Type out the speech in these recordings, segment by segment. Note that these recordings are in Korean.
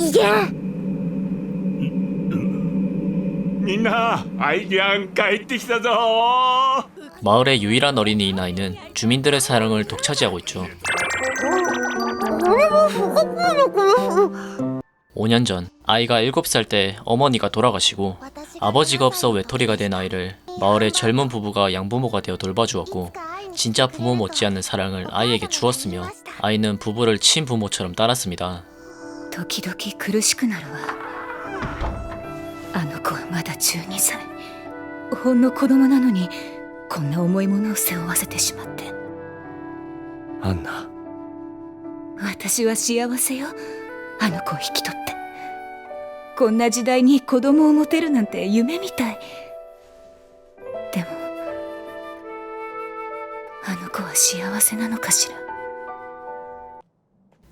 威厳みんなアイリアン帰ってきたぞ 마을의 유일한 어린이인 아이는 주민들의 사랑을 독차지하고 있죠. 5년 전 아이가 7살 때 어머니가 돌아가시고 아버지가 없어 외톨이가 된 아이를 마을의 젊은 부부가 양부모가 되어 돌봐주었고 진짜 부모 못지않는 사랑을 아이에게 주었으며 아이는 부부를 친부모처럼 따랐습니다. 時々苦しくなるわあの子はまだ12歳ほんの子供なのにこんな重いものを背負わせてしまってアンナ私は幸せよあの子を引き取ってこんな時代に子供を持てるなんて夢みたいでもあの子は幸せなのかしら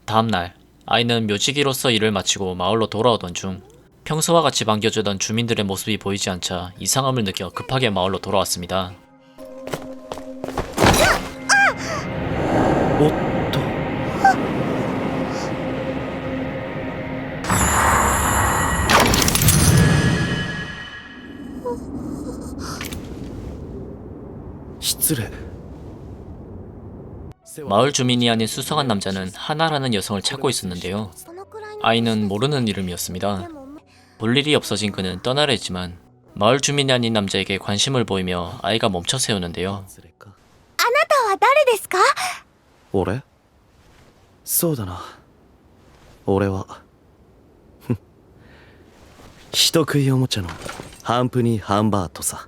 다음날 아이는 묘지기로서 일을 마치고 마을로 돌아오던 중 평소와 같이 반겨주던 주민들의 모습이 보이지 않자 이상함을 느껴 급하게 마을로 돌아왔습니다. 오토. 시츠레. 마을 주민이 아닌 수상한 남자는 하나라는 여성을 찾고 있었는데요. 아이는 모르는 이름이었습니다. 볼 일이 없어진 그는 떠나려 했지만 마을 주민이 아닌 남자에게 관심을 보이며 아이가 멈춰 세우는데요. 失礼かあなたは誰ですか俺そうだな俺はふん人食いおもちゃのハンプニー・ハンバートさ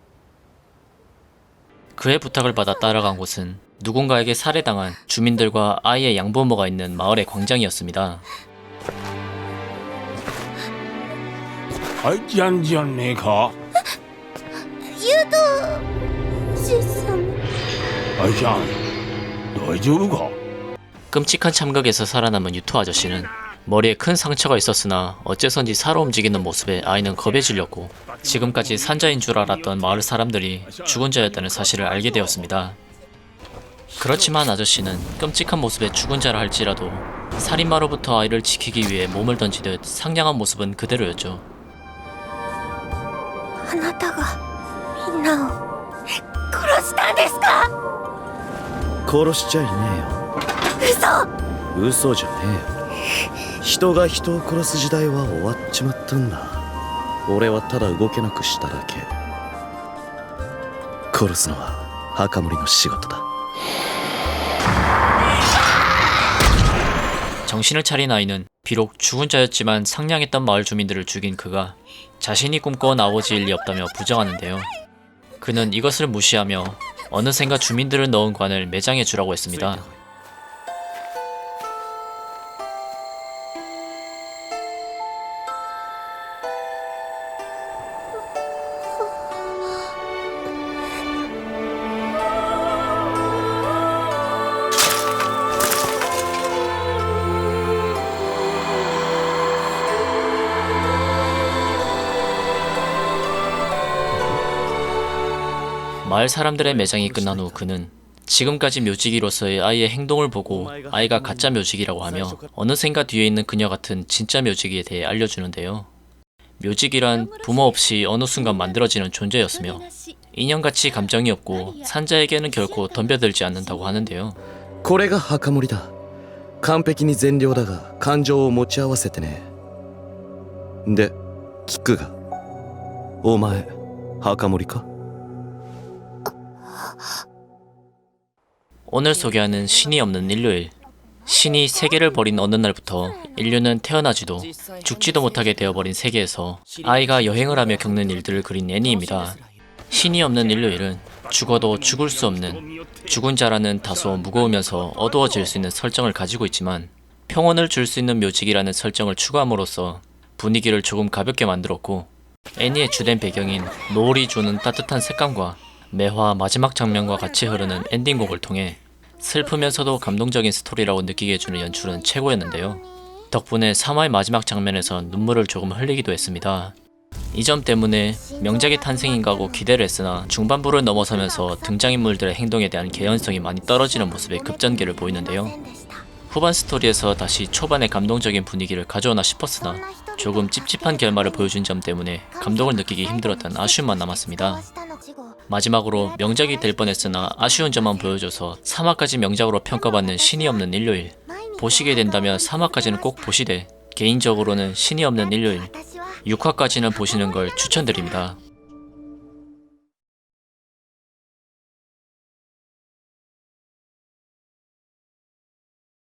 그의 부탁을 받아 따라간 곳은 누군가에게 살해당한 주민들과 아이의 양부모가 있는 마을의 광장이었습니다. 알지않지않네가? 유도 실상 알지않 너희 주부가? 끔찍한 참각에서 살아남은 유토 아저씨는 머리에 큰 상처가 있었으나 어째선지 살아 움직이는 모습에 아이는 겁에 질렸고 지금까지 산자인 줄 알았던 마을 사람들이 죽은 자였다는 사실을 알게 되었습니다. 그렇지만 아저씨는 끔찍한 모습의 죽은 자라 할지라도 살인마로부터 아이를 지키기 위해 몸을 던지듯 상냥한 모습은 그대로였죠. あなたがみんなを殺したんですか殺しちゃいね嘘えよ嘘じゃねえよ 人が人を殺す時代は終わっちまったんだ俺はただ動けなくしただけ殺すのは墓守の仕事だ 정신을 차린 아이는 비록 죽은 자였지만 상냥했던 마을 주민들을 죽인 그가 자신이 꿈꿔온 아버지일 리 없다며 부정하는데요. 그는 이것을 무시하며 어느샌가 주민들을 넣은 관을 매장해 주라고 했습니다. 마을 사람들의 매장이 끝난 후 그는 지금까지 묘지기로서의 아이의 행동을 보고 아이가 가짜 묘지기라고 하며 어느샌가 뒤에 있는 그녀 같은 진짜 묘지기에 대해 알려주는데요. 묘지기란 부모 없이 어느 순간 만들어지는 존재였으며 인형같이 감정이 없고 산자에게는 결코 덤벼들지 않는다고 하는데요. これが墓守だ完璧に善良だが感情を持ち合わせてねで聞くがお前墓守か 오늘 소개하는 신이 없는 일요일. 신이 세계를 버린 어느 날부터 인류는 태어나지도 죽지도 못하게 되어버린 세계에서 아이가 여행을 하며 겪는 일들을 그린 애니입니다. 신이 없는 일요일은 죽어도 죽을 수 없는 죽은 자라는 다소 무거우면서 어두워질 수 있는 설정을 가지고 있지만 평온을 줄 수 있는 묘직이라는 설정을 추가함으로써 분위기를 조금 가볍게 만들었고 애니의 주된 배경인 노을이 주는 따뜻한 색감과 매화 마지막 장면과 같이 흐르는 엔딩곡을 통해 슬프면서도 감동적인 스토리라고 느끼게 해주는 연출은 최고였는데요. 덕분에 3화의 마지막 장면에서 눈물을 조금 흘리기도 했습니다. 이 점 때문에 명작의 탄생인가 하고 기대를 했으나 중반부를 넘어서면서 등장인물들의 행동에 대한 개연성이 많이 떨어지는 모습의 급전개를 보이는데요. 후반 스토리에서 다시 초반의 감동적인 분위기를 가져오나 싶었으나 조금 찝찝한 결말을 보여준 점 때문에 감동을 느끼기 힘들었던 아쉬움만 남았습니다. 마지막으로 명작이 될 뻔했으나 아쉬운 점만 보여줘서 3화까지 명작으로 평가받는 신이 없는 일요일 보시게 된다면 3화까지는 꼭 보시되 개인적으로는 신이 없는 일요일 6화까지는 보시는 걸 추천드립니다.